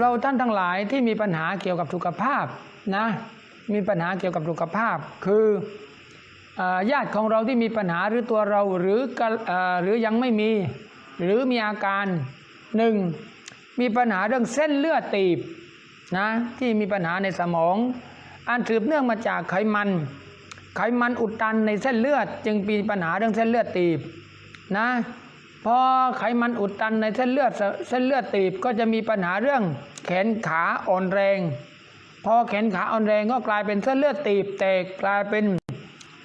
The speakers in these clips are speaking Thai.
เราท่านทั้งหลายที่มีปัญหาเกี่ยวกับสุขภาพนะ มีปัญหาเกี่ยวกับสุขภาพ คือญาติของเราที่มีปัญหาหรือตัวเราหรืออหรือยังไม่มี หรือมีอาการหนึ่งมีปัญหาเรื่องเส้นเลือดตีบนะที่มีปัญหาในสมอง อันสืบเนื่องมาจากไขมัน ไขมันอุดตันในเส้นเลือด จึงมีปัญหาเรื่องเส้นเลือดตีบนะพอไขมันอุดตันในเส้นเลือดเส้นเลือดตีบก็จะมีปัญหาเรื่องแขนขาอ่อนแรง พอแขนขาอ่อนแรงก็กลายเป็นเส้นเลือดตีบแตกกลายเป็น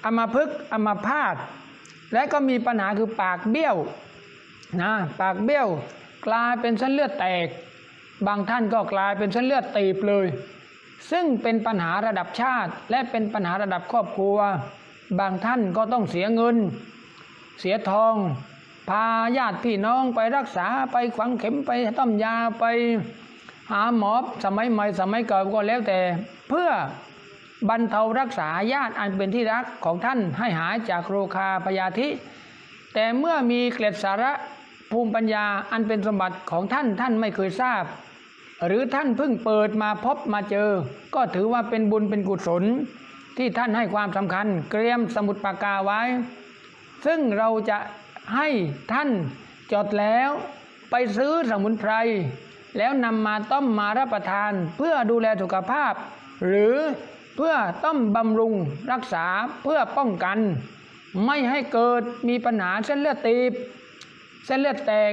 อัมพฤกอัมพาตและก็มีปัญหาคือปากเบี้ยวนะปากเบี้ยวกลายเป็นเส้นเลือดแตก บางท่านก็กลายเป็นเส้นเลือดตีบเลย ซึ่งเป็นปัญหาระดับชาติ และเป็นปัญหาระดับครอบครัว บางท่านก็ต้องเสียเงิน เสียทอง พาญาติพี่น้องไปรักษาไปฝังเข็มไปต้มยาไปหาหมอสมัยใหม่สมัยเก่าก็แล้วแต่ เพื่อบรรเทารักษาญาติอันเป็นที่รักของท่านให้หายจากโรคาพยาธิ แต่เมื่อมีเกล็ดสาระภูมิปัญญาอันเป็นสมบัติของท่านท่านไม่เคยทราบ หรือท่านเพิ่งเปิดมาพบมาเจอ ก็ถือว่าเป็นบุญเป็นกุศล ที่ท่านให้ความสำคัญ เตรียมสมุดปากกาไว้ ซึ่งเราจะให้ท่านจดแล้วไปซื้อสมุนไพร แล้วนำมาต้มมารับประทาน เพื่อดูแลสุขภาพ หรือเพื่อต้มบำรุงรักษาเพื่อป้องกัน ไม่ให้เกิดมีปัญหาเส้นเลือดตีบ เส้นเลือดแตก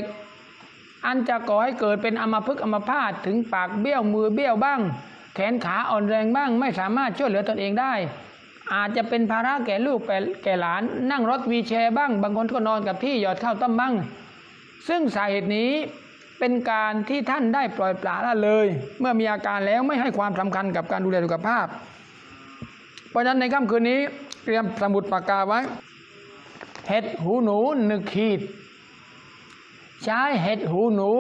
อันจะก่อให้เกิดเป็นอมพฤกอมพาตถึงปากเบี้ยวมือเบี้ยวบ้าง แขนขาอ่อนแรงบ้าง ไม่สามารถช่วยเหลือตนเองได้ อาจจะเป็นภาระแก่ลูกแก่แกหลาน นั่งรถวีแชร์บ้าง บางคนก็นอนกับที่หยอดข้าวต้มบ้าง ซึ่งสาเหตุนี้เป็นการที่ท่านได้ปล่อยปละละเลย เมื่อมีอาการแล้วไม่ให้ความสำคัญกับการดูแลสุขภาพ เพราะฉะนั้นในค่ำคืนนี้เตรียมสมุดปากกาไว้ เห็ดหูหนูหนึ่งขีด ใช้เห็ดหูหนู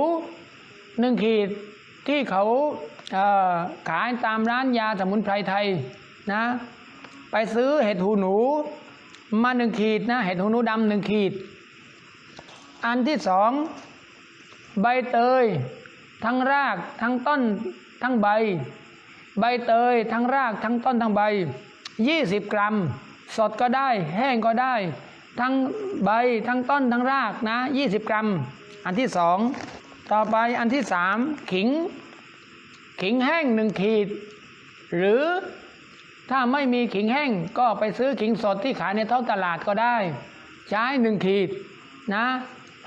หนึ่งขีดที่เขาเขายตามร้านยาสมุนไพรไทยนะไปซื้อเห็ดหูหนู มาหนึ่งขีดนะเห็ดหูหนูดำหนึ่งขีด อันที่สองใบเตย ทั้งรากทั้งต้นทั้งใบ ใบเตยทั้งรากทั้งต้นทั้งใบ20กรัม สดก็ได้ แห้งก็ได้ ทั้งใบทั้งต้นทั้งรากนะ20กรัม อันที่สองต่อไปอันที่สามขิง ขิงแห้งหนึ่งขีด หรือถ้าไม่มีขิงแห้งก็ไปซื้อขิงสดที่ขายในท้องตลาดก็ได้ ใช้หนึ่งขีดนะ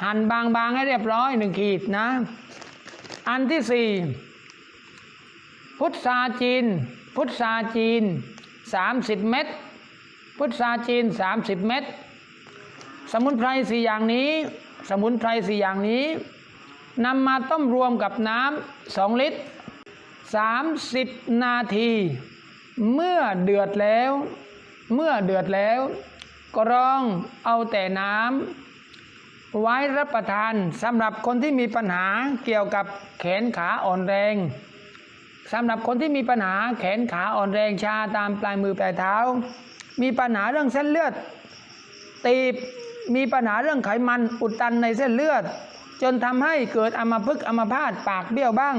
หั่นบางๆให้เรียบร้อยหนึ่งขีดนะ อันที่สี่พุทราจีน พุทราจีน30เม็ดพุทราจีน30เม็ดสมุนไพรสี่อย่างนี้ สมุนไพรสี่อย่างนี้นำมาต้มรวมกับน้ำสองลิตร 30 นาที เมื่อเดือดแล้ว เมื่อเดือดแล้วกรองเอาแต่น้ำไว้รับประทานสำหรับคนที่มีปัญหาเกี่ยวกับแขนขาอ่อนแรงสำหรับคนที่มีปัญหาแขนขาอ่อนแรงชาตามปลายมือปลายเท้า มีปัญหาเรื่องเส้นเลือดตีบ มีปัญหาเรื่องไขมันอุดตันในเส้นเลือด จนทำให้เกิดอัมพฤกษ์อัมพาตปากเบี้ยวบ้าง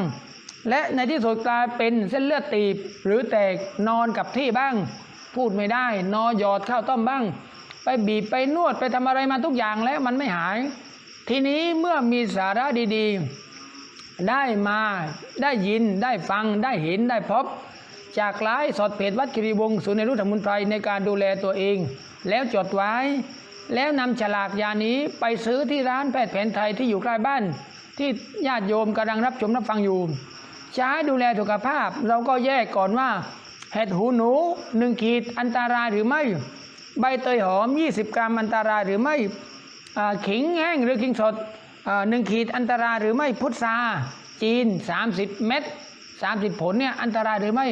และในที่สุดกลายเป็นเส้นเลือดตีบ หรือแตกนอนกับที่บ้าง พูดไม่ได้ นอนหยอดข้าวต้มบ้าง ไปบีบไปนวดไปทำอะไรมาทุกอย่างแล้วมันไม่หาย ทีนี้เมื่อมีสาระดีๆ ได้มาได้ยินได้ฟังได้เห็นได้พบจากไลฟ์สดเพจวัดคิรีวงศ์ศูนย์ในรุ่สมุนไพรในการดูแลตัวเอง แล้วจดไว้ แล้วนำฉลากยานี้ไปซื้อที่ร้านแพทย์แผนไทยที่อยู่ใกล้บ้าน ที่ญาติโยมกำลังรับชมรับฟังอยู่ ใช้ดูแลสุขภาพ เราก็แยกก่อนว่า เห็ดหูหนูหนึ่งขีดอันตรายหรือไม่ ใบเตยหอม 20 กรัมอันตรายหรือไม่ขิงแห้งหรือขิงสดหนึ่งขีดอันตรายหรือไม่พุทราจีน 30 เม็ด30 ผลเนี่ยอันตรายหรือไม่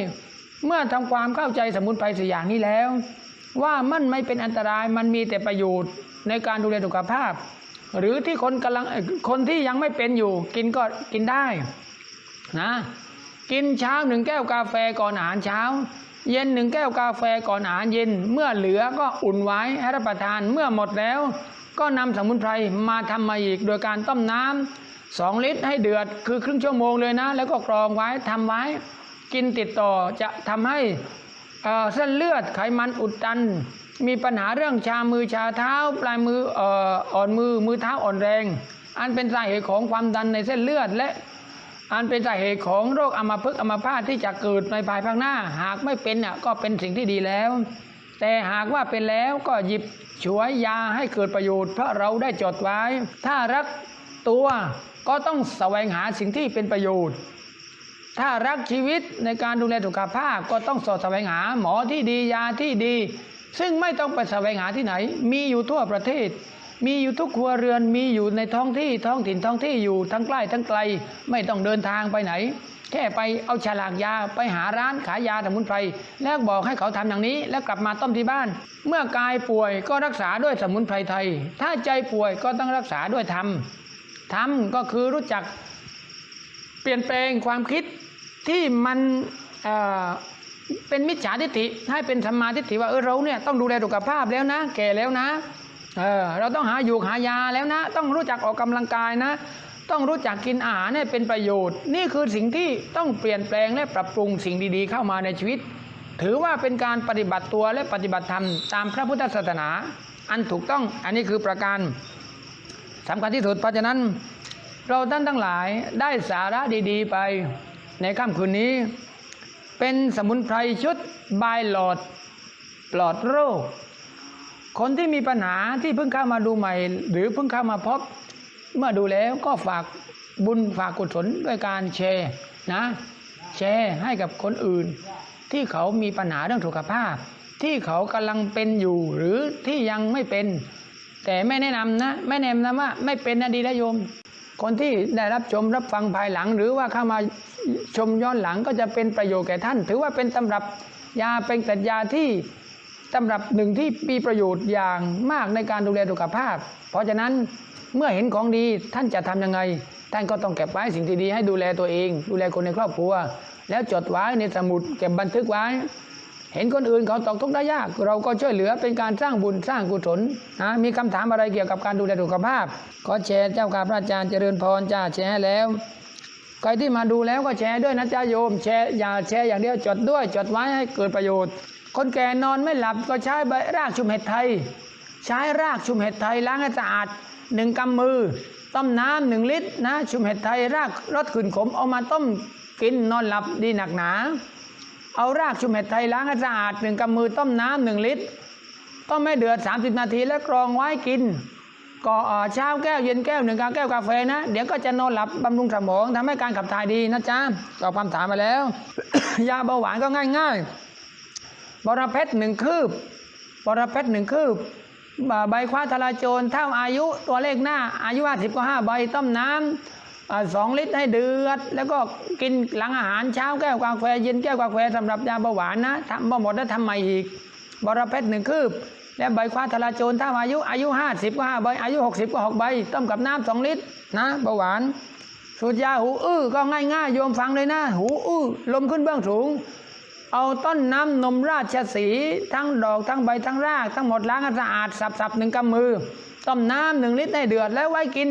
เมื่อทำความเข้าใจสมุนไพรสี่อย่างนี้แล้ว ว่ามันไม่เป็นอันตรายมันมีแต่ประโยชน์ในการดูแลสุขภาพ หรือที่คนกำลังคนที่ยังไม่เป็นอยู่ กินก็กินได้นะกินเช้าหนึ่งแก้วกาแฟก่อนอาหารเช้า เย็นหนึ่งแก้วกาแฟก่อนอาหารเย็น เมื่อเหลือก็อุ่นไว้ให้รับประทานเมื่อหมดแล้ว ก็นำสมุนไพรมาทำมาอีกโดยการต้มน้ำสองลิตรให้เดือดคือครึ่งชั่วโมงเลยนะ แล้วก็กรองไว้ทำไว้ กินติดต่อจะทำให้ เส้นเลือดไขมันอุดตัน มีปัญหาเรื่องชามือชาเท้า ปลายมืออ่ออ่อนมือมือเท้าอ่อนแรง อันเป็นสาเหตุของความดันในเส้นเลือดและอันเป็นสาเหตุของโรคอัมพฤกษ์อัมพาตที่จะเกิดในภายภาคหน้า หากไม่เป็นน่ะก็เป็นสิ่งที่ดีแล้ว แต่หากว่าเป็นแล้วก็หยิบฉวยยาให้เกิดประโยชน์เพราะเราได้จดไว้ ถ้ารักตัวก็ต้องแสวงหาสิ่งที่เป็นประโยชน์ ถ้ารักชีวิตในการดูแลสุขภาพก็ต้องสอดแสวงหาหมอที่ดียาที่ดี ซึ่งไม่ต้องไปแสวงหาที่ไหน มีอยู่ทั่วประเทศ มีอยู่ทุกครัวเรือนมีอยู่ในท้องที่ท้องถิ่นท้องที่อยู่ทั้งใกล้ทั้งไกล ไม่ต้องเดินทางไปไหน แค่ไปเอาฉลากยาไปหาร้านขายยาสมุนไพรแล้วบอกให้เขาทำอย่างนี้ แล้วกลับมาต้มที่บ้าน เมื่อกายป่วยก็รักษาด้วยสมุนไพรไทย ถ้าใจป่วยก็ต้องรักษาด้วยธรรมธรรมก็คือรู้จักเปลี่ยนแปลงความคิด ที่มันเเป็นมิจฉาทิฏฐิให้เป็นสัมมาทิฏฐิว่าเออเราเนี่ยต้องดูแลสุขภาพแล้วนะ แก่แล้วนะเออเราต้องหาอยู่หายาแล้วนะ ต้องรู้จักออกกำลังกายนะ ต้องรู้จักกินอาหารให้เป็นประโยชน์ นี่คือสิ่งที่ต้องเปลี่ยนแปลงและปรับปรุงสิ่งดีๆ เข้ามาในชีวิต ถือว่าเป็นการปฏิบัติตัวและปฏิบัติธรรมตามพระพุทธศาสนา อันถูกต้องอันนี้คือประการสำคัญที่สุดเพราะฉะนั้น เราท่านทั้งหลายได้สาระดี ๆ ไป ในค่ำคืนนี้ เป็นสมุนไพรชุดบายหลอดปลอดโรค คนที่มีปัญหาที่เพิ่งเข้ามาดูใหม่ หรือเพิ่งเข้ามาพบ เมื่อดูแล้วก็ฝากบุญฝากกุศลด้วยการแชร์นะ แชร์ให้กับคนอื่น ที่เขามีปัญหาเรื่องสุขภาพ ที่เขากำลังเป็นอยู่หรือที่ยังไม่เป็น แต่ไม่แนะนำนะ ไม่แนะนำว่าไม่เป็นนะดีแล้วโยม คนที่ได้รับชมรับฟังภายหลัง หรือว่าเข้ามาชมย้อนหลังก็จะเป็นประโยชน์แก่ท่าน ถือว่าเป็นตำรับยาเป็นแต่ยาที่ตำรับหนึ่งที่มีประโยชน์อย่างมากในการดูแลสุขภาพ เพราะฉะนั้นเมื่อเห็นของดีท่านจะทำยังไง ท่านก็ต้องเก็บไว้สิ่งที่ดีให้ดูแลตัวเอง ดูแลคนในครอบครัว แล้วจดไว้ในสมุดเก็บบันทึกไว้ เห็นคนอื่นเขาตกทุกข์ได้ยาก เราก็ช่วยเหลือเป็นการสร้างบุญสร้างกุศลนะมีคำถามอะไรเกี่ยวกับการดูแลสุขภาพ ก็แชร์เจ้าค่ะพระอาจารย์เจริญพรจ้าแชร์แล้วใครที่มาดูแล้วก็แชร์ด้วยนะจ้าโยมแชร์อย่าแชร์อย่างเดียวจดด้วยจดไว้ให้เกิดประโยชน์ คนแก่นอนไม่หลับก็ใช้ใบรากชุมเห็ดไทย ใช้รากชุมเห็ดไทยล้างให้สะอาดหนึ่งกำมือ ต้มน้ำหนึ่งลิตรนะชุมเห็ดไทยรากรสขื่นขมเอามาต้มกินนอนหลับดีหนักหนา เอารากชุมเห็ดไทยล้างให้สะอาดหนึ่งกำมือต้มน้ำหนึ่งลิตร ต้มไม่เดือด 30 นาทีแล้วกรองไว้กินก่อเช้าแก้วเย็นแก้วหนึ่งกาแก้วกาแฟนะ เดี๋ยวก็จะนอนหลับบำรุงสมองทำให้การขับถ่ายดีนะจ๊ะตอบคำถามมาแล้ว ยาเบาหวานก็ง่ายๆบรเพชรหนึ่งคืบบรเพชรหนึ่งคืบอ่าใบคว้าทลายโจรเท่าอายุตัวเลขหน้าอายุห้าสิบก็ห้าใบต้มน้ำอ่า สองลิตรให้เดือด แล้วก็กินหลังอาหารเช้าแก้วกาแฟเย็นแก้วกาแฟสำหรับยาเบาหวานนะทำบ่หมดแล้วทำใหม่อีก บรเพชรหนึ่งคืบ และใบคว้าทลาโจรถ้าอายุอายุห้าสิบก็ห้าใบอายุหกสิบก็หกใบ ต้มกับน้ำสองลิตรนะเบาหวาน สูตรยาหูอื้อก็ง่ายๆโยมฟังเลยนะ หูอื้อลมขึ้นเบื้องสูง เอาต้นน้ำนมราชสีทั้งดอกทั้งใบทั้งราก ทั้งหมดล้างให้สะอาดสับๆหนึ่งกำมือต้มน้ำหนึ่งลิตรให้เดือดแล้วไว้กิน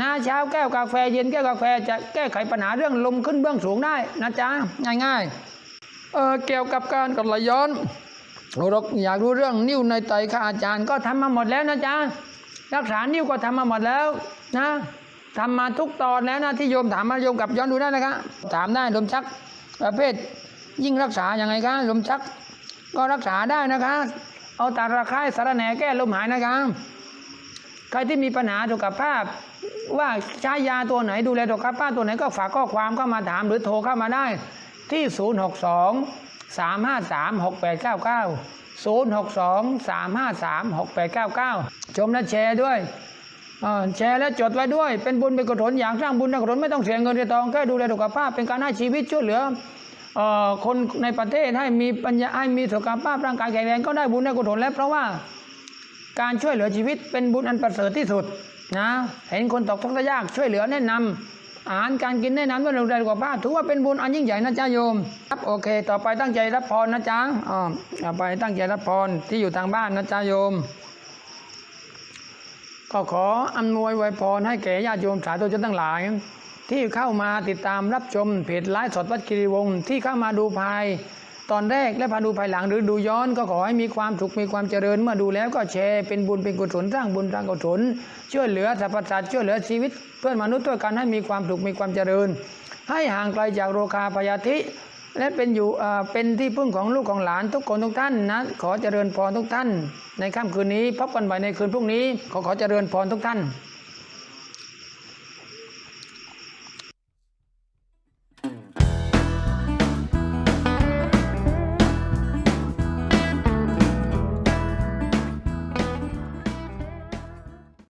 นะเช้าแก้วกาแฟเย็นแก้วกาแฟจะแก้ไขปัญหาเรื่องลมขึ้นเบื้องสูงได้นะจ๊ะง่ายๆเออเกี่ยวกับการกดไหลย้อนเราอยากรู้เรื่องนิ้วในไตค่ะอาจารย์ก็ทำมาหมดแล้วนะจ๊ะรักษานิ้วก็ทำมาหมดแล้วนะทำมาทุกตอนแล้วนะที่โยมถามมาโยมกับย้อนดูได้นะครับถามได้ลมชักประเภทยิ่งรักษาอย่างไงคะลมชัก ก็รักษาได้นะคะ เอาตาระคร้สารแหน่แก้ลมหายนะคะใครที่มีปัญหาสุขภาพ ว่าใช้ยาตัวไหนดูแลสุขภาพตัวไหนก็ฝากข้อความเข้ามาถามหรือโทรเข้ามาได้ที่ 062 353 6899 062 353 6899 ชมและแชร์ด้วยแชร์และจดไว้ด้วย เป็นบุญเป็นกุศลอย่างสร้างบุญสร้างกุศลไม่ต้องเสียเงินเสียทองแค่ดูแลสุขภาพเป็นการให้ชีวิตช่วยเหลืออคนในประเทศให้มีปัญญาให้มีสุขภาพร่างกายแข็งแรงก็ได้บุญได้กุศลแล้วเพราะว่า การช่วยเหลือชีวิตเป็นบุญอันประเสริฐที่สุดนะเห็นคนตกทุกข์ได้ยากช่วยเหลือแนะนำอาหารการกินแนะนำด้วยดูแลสุขภาพถือว่าเป็นบุญอันยิ่งใหญ่นะจ๊ะโยมครับโอเค ต่อไปตั้งใจรับพรนะจ๊ะอ๋อต่อไปตั้งใจรับพรที่อยู่ทางบ้านนะจ๊ะโยม ก็ขออำนวยไวยพรให้แก่ญาติโยมสาธุชนทั้งหลาย ที่เข้ามาติดตามรับชมเพจไลฟ์สดวัดกิริวงศ์ที่เข้ามาดูภาย ตอนแรกและพาดูภายหลังหรือดูย้อนก็ขอให้มีความสุขมีความเจริญ เมื่อดูแล้วก็แชร์เป็นบุญเป็นกุศลสร้างบุญสร้างกุศลช่วยเหลือสรรพสัตว์ช่วยเหลือชีวิต เพื่อนมนุษย์ด้วยกันให้มีความสุขมีความเจริญ ให้ห่างไกลจากโรคาพยาธิและเป็นอยู่เอ่อเป็นที่พึ่งของลูกของหลานทุกคนทุกท่านนะขอเจริญพรทุกท่าน ในค่ำคืนนี้พบกันใหม่ในคืนพรุ่งนี้ขอขอเจริญพรทุกท่าน